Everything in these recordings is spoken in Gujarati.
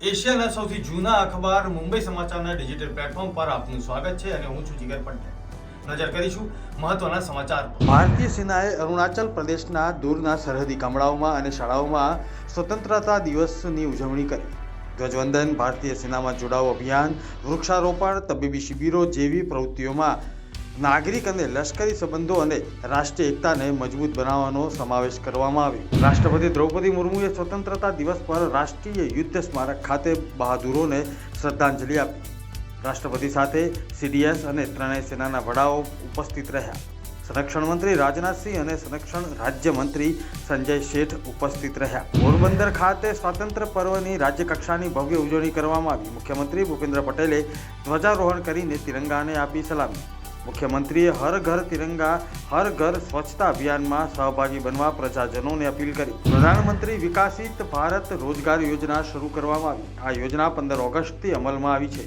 એશિયાના સૌથી જૂના અખબાર મુંબઈ સમાચારના ડિજિટલ પ્લેટફોર્મ પર આપનું સ્વાગત છે અને હું છું જીગર પટેલ નજર કરીશું મહત્વના સમાચાર ભારતીય સેનાએ અરુણાચલ પ્રદેશના દૂરના સરહદી ગામડાઓમાં અને શાળાઓમાં સ્વતંત્રતા દિવસની ઉજવણી કરી. ધ્વજવંદન, ભારતીય સેનામાં જોડાવો અભિયાન, વૃક્ષારોપણ, તબીબી શિબિરો જેવી પ્રવૃત્તિઓમાં નાગરિક અને લશ્કરી સંબંધો અને રાષ્ટ્રીય એકતાને મજબૂત બનાવવાનો સમાવેશ કરવામાં આવ્યો. રાષ્ટ્રપતિ દ્રૌપદી મુર્મુએ સ્વતંત્રતા દિવસ પર રાષ્ટ્રીય યુદ્ધ સ્મારક ખાતે બહાદુરોને શ્રદ્ધાંજલિ આપી. રાષ્ટ્રપતિ સાથે સીડીએસ અને ત્રણેય સેનાના વડાઓ ઉપસ્થિત રહ્યા. સંરક્ષણ મંત્રી રાજનાથસિંહ અને સંરક્ષણ રાજ્યમંત્રી સંજય શેઠ ઉપસ્થિત રહ્યા. પોરબંદર ખાતે સ્વાતંત્ર્ય પર્વની રાજ્યકક્ષાની ભવ્ય ઉજવણી કરવામાં આવી. મુખ્યમંત્રી ભૂપેન્દ્ર પટેલે ધ્વજારોહણ કરીને તિરંગાને આપી સલામી. મુખ્યમંત્રીએ હર ઘર તિરંગા, હર ઘર સ્વચ્છતા અભિયાનમાં સહભાગી બનવા પ્રજાજનોને અપીલ કરી. પ્રધાનમંત્રી વિકાસિત ભારત રોજગાર યોજના શરૂ કરવામાં આવી. આ યોજના પંદર ઓગસ્ટથી અમલમાં આવી છે.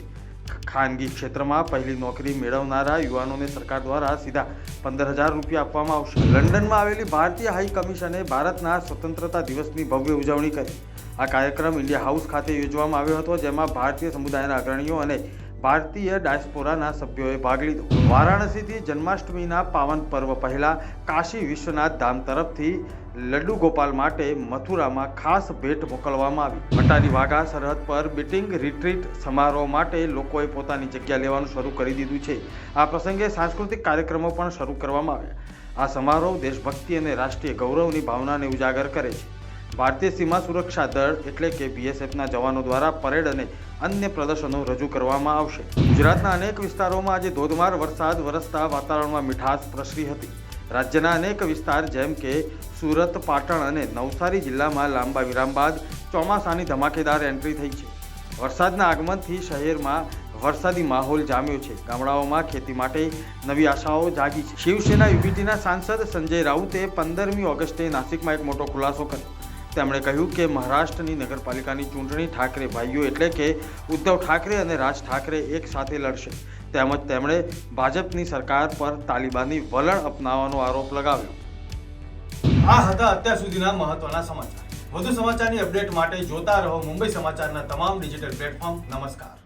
ખાનગી ક્ષેત્રમાં પહેલી નોકરી મેળવનારા યુવાનોને સરકાર દ્વારા સીધા પંદર હજાર રૂપિયા આપવામાં આવશે. લંડનમાં આવેલી ભારતીય હાઈ કમિશને ભારતના સ્વતંત્રતા દિવસની ભવ્ય ઉજવણી કરી. આ કાર્યક્રમ ઇન્ડિયા હાઉસ ખાતે યોજવામાં આવ્યો હતો, જેમાં ભારતીય સમુદાયના અગ્રણીઓ અને ભારતીય ડાયસ્પોરાના સભ્યોએ ભાગ લીધો. વારાણસીથી જન્માષ્ટમીના પાવન પર્વ પહેલા કાશી વિશ્વનાથ ધામ તરફથી લડ્ડુ ગોપાલ માટે મથુરામાં ખાસ ભેટ મોકલવામાં આવી. મટાની વાઘા સરહદ પર બીટિંગ રિટ્રીટ સમારોહ માટે લોકોએ પોતાની જગ્યા લેવાનું શરૂ કરી દીધું છે. આ પ્રસંગે સાંસ્કૃતિક કાર્યક્રમો પણ શરૂ કરવામાં આવ્યા. આ સમારોહ દેશભક્તિ અને રાષ્ટ્રીય ગૌરવની ભાવનાને ઉજાગર કરે છે. ભારતીય સીમા સુરક્ષા દળ એટલે કે બીએસએફના જવાનો દ્વારા પરેડ અને અન્ય પ્રદર્શનો રજૂ કરવામાં આવશે. ગુજરાતના અનેક વિસ્તારોમાં આજે ધોધમાર વરસાદ, વરસતા વાતાવરણમાં મીઠાશ પ્રસરી હતી. રાજ્યના અનેક વિસ્તાર જેમ કે સુરત, પાટણ અને નવસારી જિલ્લામાં લાંબા વિરામ બાદ ચોમાસાની ધમાકેદાર એન્ટ્રી થઈ છે. વરસાદના આગમનથી શહેરમાં વરસાદી માહોલ જામ્યો છે. ગામડાઓમાં ખેતી માટે નવી આશાઓ જાગી છે. શિવસેના યુપીટીના સાંસદ સંજય રાઉતે પંદરમી ઓગસ્ટે નાસિકમાં એક મોટો ખુલાસો કર્યો. તેમણે કહ્યું કે મહારાષ્ટ્રની નગરપાલિકાની ચૂંટણી ઠાકરે ભાઈઓ એટલે કે ઉદ્ધવ ઠાકરે અને રાજ ઠાકરે એક સાથે લડશે. તેમજ તેમણે ભાજપની સરકાર પર તાલિબાની વલણ અપનાવવાનો આરોપ લગાવ્યો. આ હતા અત્યાર સુધીના મહત્વના સમાચાર. વધુ સમાચારની અપડેટ માટે જોતા રહો મુંબઈ સમાચારના તમામ ડિજિટલ પ્લેટફોર્મ. નમસ્કાર.